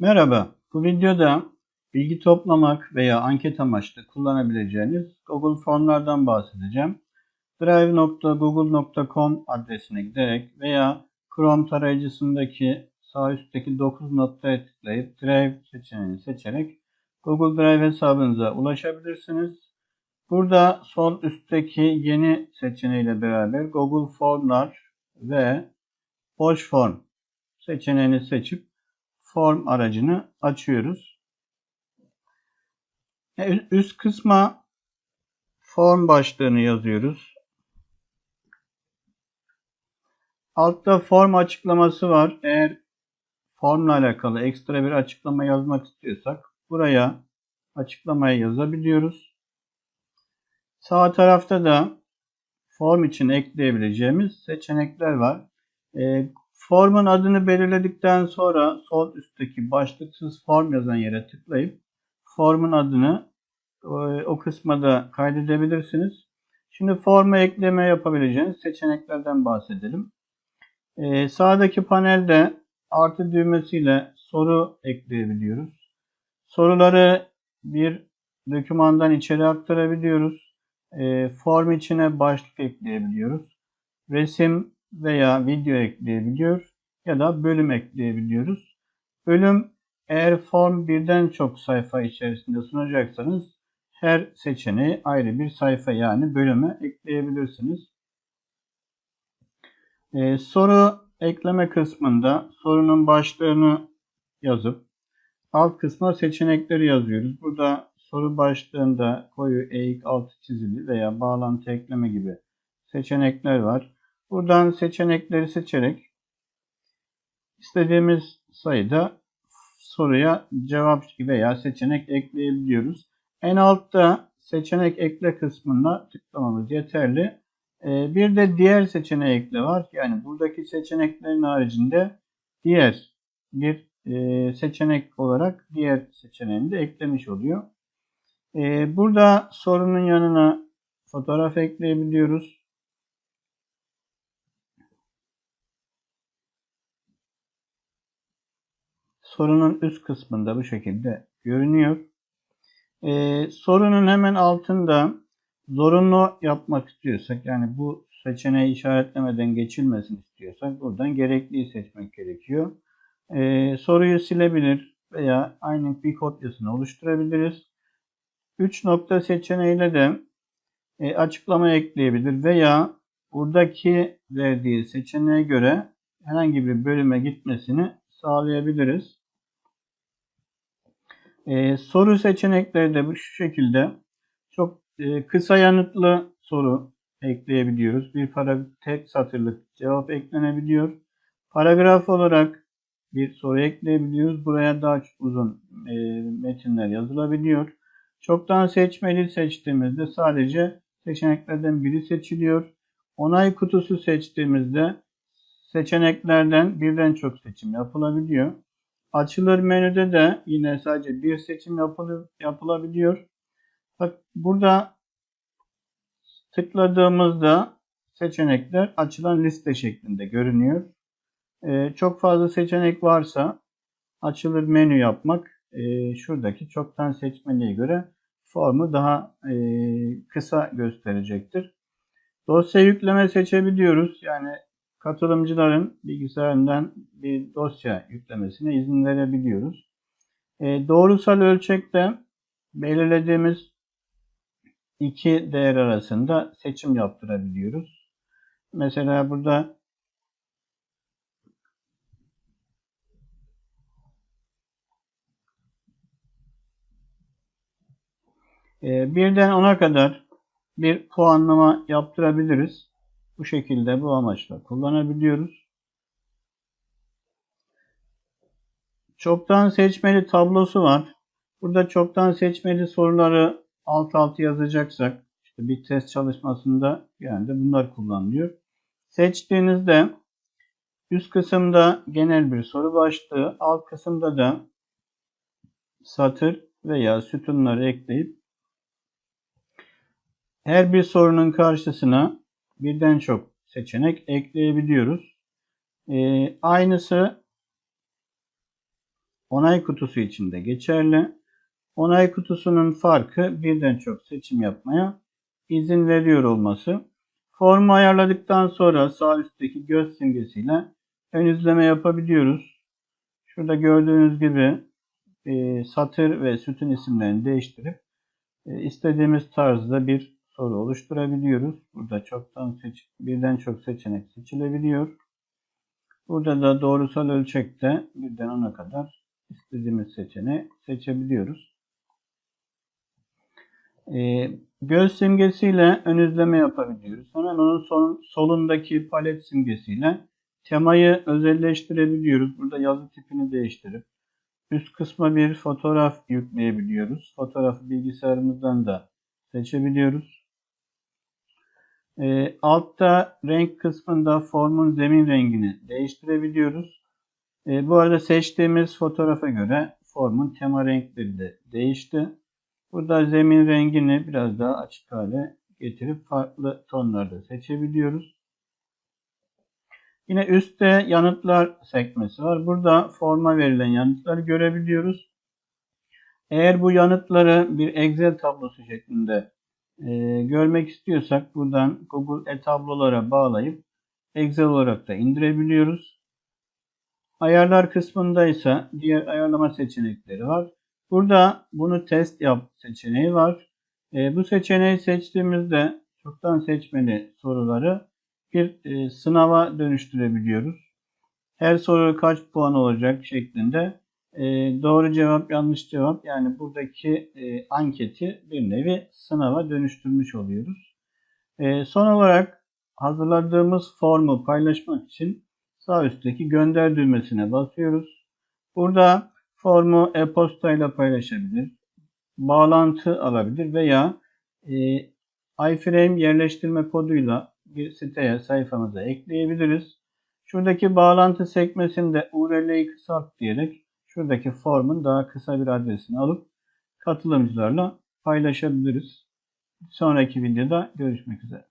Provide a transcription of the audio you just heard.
Merhaba, bu videoda bilgi toplamak veya anket amaçlı kullanabileceğiniz Google formlardan bahsedeceğim. drive.google.com adresine giderek veya Chrome tarayıcısındaki sağ üstteki 9 noktaya tıklayıp Drive seçeneğini seçerek Google Drive hesabınıza ulaşabilirsiniz. Burada sol üstteki yeni seçeneğiyle beraber Google Formlar ve Boş Form seçeneğini seçip form aracını açıyoruz. E, üst kısma form başlığını yazıyoruz. Altta form açıklaması var. Eğer formla alakalı ekstra bir açıklama yazmak istiyorsak buraya açıklamayı yazabiliyoruz. Sağ tarafta da form için ekleyebileceğimiz seçenekler var. E, Formun adını belirledikten sonra sol üstteki başlıksız form yazan yere tıklayıp formun adını e, o kısma da kaydedebilirsiniz. Şimdi forma ekleme yapabileceğiniz seçeneklerden bahsedelim. Ee, sağdaki panelde artı düğmesiyle soru ekleyebiliyoruz. Soruları bir dokümandan içeri aktarabiliyoruz. Ee, form içine başlık ekleyebiliyoruz. Resim veya video ekleyebiliyor ya da bölüm ekleyebiliyoruz. Bölüm eğer form birden çok sayfa içerisinde sunacaksanız her seçeneği ayrı bir sayfa yani bölüme ekleyebilirsiniz. Ee, soru ekleme kısmında sorunun başlığını yazıp alt kısma seçenekleri yazıyoruz. Burada soru başlığında koyu, eğik, altı çizili veya bağlantı ekleme gibi seçenekler var. Buradan seçenekleri seçerek istediğimiz sayıda soruya cevap veya seçenek ekleyebiliyoruz. En altta seçenek ekle kısmına tıklamamız yeterli. Ee, bir de diğer seçeneği ekle var. Yani buradaki seçeneklerin haricinde diğer bir e, seçenek olarak diğer seçeneğini de eklemiş oluyor. Ee, burada sorunun yanına fotoğraf ekleyebiliyoruz. Sorunun üst kısmında bu şekilde görünüyor. Ee, sorunun hemen altında zorunlu yapmak istiyorsak yani bu seçeneği işaretlemeden geçilmesini istiyorsak buradan gerekliyi seçmek gerekiyor. Ee, soruyu silebilir veya aynı bir kopyasını oluşturabiliriz. 3 nokta seçeneğiyle de e, açıklama ekleyebilir veya buradaki verdiği seçeneğe göre herhangi bir bölüme gitmesini sağlayabiliriz. Ee, soru seçenekleri de şu şekilde. Çok e, kısa yanıtlı soru ekleyebiliyoruz. Bir para tek satırlık cevap eklenebiliyor. Paragraf olarak bir soru ekleyebiliyoruz. Buraya daha uzun e, metinler yazılabiliyor. Çoktan seçmeli seçtiğimizde sadece seçeneklerden biri seçiliyor. Onay kutusu seçtiğimizde seçeneklerden birden çok seçim yapılabiliyor. Açılır menüde de yine sadece bir seçim yapılır, yapılabiliyor. Bak burada tıkladığımızda seçenekler açılan liste şeklinde görünüyor. Ee, çok fazla seçenek varsa açılır menü yapmak e, şuradaki çoktan seçmeliye göre formu daha e, kısa gösterecektir. Dosya yükleme seçebiliyoruz. Yani katılımcıların bilgisayarından bir dosya yüklemesine izin verebiliyoruz. E, doğrusal ölçekte belirlediğimiz iki değer arasında seçim yaptırabiliyoruz. Mesela burada e, birden ona kadar bir puanlama yaptırabiliriz. Bu şekilde bu amaçla kullanabiliyoruz. Çoktan seçmeli tablosu var. Burada çoktan seçmeli soruları alt alt yazacaksak işte bir test çalışmasında genelde bunlar kullanılıyor. Seçtiğinizde üst kısımda genel bir soru başlığı, alt kısımda da satır veya sütunları ekleyip her bir sorunun karşısına birden çok seçenek ekleyebiliyoruz. Ee, aynısı onay kutusu için de geçerli. Onay kutusunun farkı birden çok seçim yapmaya izin veriyor olması. Formu ayarladıktan sonra sağ üstteki göz simgesiyle ön izleme yapabiliyoruz. Şurada gördüğünüz gibi e, satır ve sütun isimlerini değiştirip e, istediğimiz tarzda bir soru oluşturabiliyoruz. Burada çoktan seç, birden çok seçenek seçilebiliyor. Burada da doğrusal ölçekte birden ona kadar istediğimiz seçeneği seçebiliyoruz. E, göz simgesiyle ön izleme yapabiliyoruz. Hemen onun son, solundaki palet simgesiyle temayı özelleştirebiliyoruz. Burada yazı tipini değiştirip üst kısma bir fotoğraf yükleyebiliyoruz. Fotoğrafı bilgisayarımızdan da seçebiliyoruz. E, altta renk kısmında formun zemin rengini değiştirebiliyoruz. E, bu arada seçtiğimiz fotoğrafa göre formun tema renkleri de değişti. Burada zemin rengini biraz daha açık hale getirip farklı tonlarda seçebiliyoruz. Yine üstte yanıtlar sekmesi var. Burada forma verilen yanıtları görebiliyoruz. Eğer bu yanıtları bir Excel tablosu şeklinde e, görmek istiyorsak buradan Google e-tablolara bağlayıp Excel olarak da indirebiliyoruz. Ayarlar kısmında ise diğer ayarlama seçenekleri var. Burada bunu test yap seçeneği var. E, bu seçeneği seçtiğimizde çoktan seçmeli soruları bir e, sınava dönüştürebiliyoruz. Her soru kaç puan olacak şeklinde e, doğru cevap yanlış cevap yani buradaki e, anketi bir nevi sınava dönüştürmüş oluyoruz. E, son olarak hazırladığımız formu paylaşmak için sağ üstteki gönder düğmesine basıyoruz. Burada formu e-posta ile paylaşabilir, bağlantı alabilir veya e, iframe yerleştirme koduyla bir siteye sayfamıza ekleyebiliriz. Şuradaki bağlantı sekmesinde URL'yi kısalt diyerek şuradaki formun daha kısa bir adresini alıp katılımcılarla paylaşabiliriz. Sonraki videoda görüşmek üzere.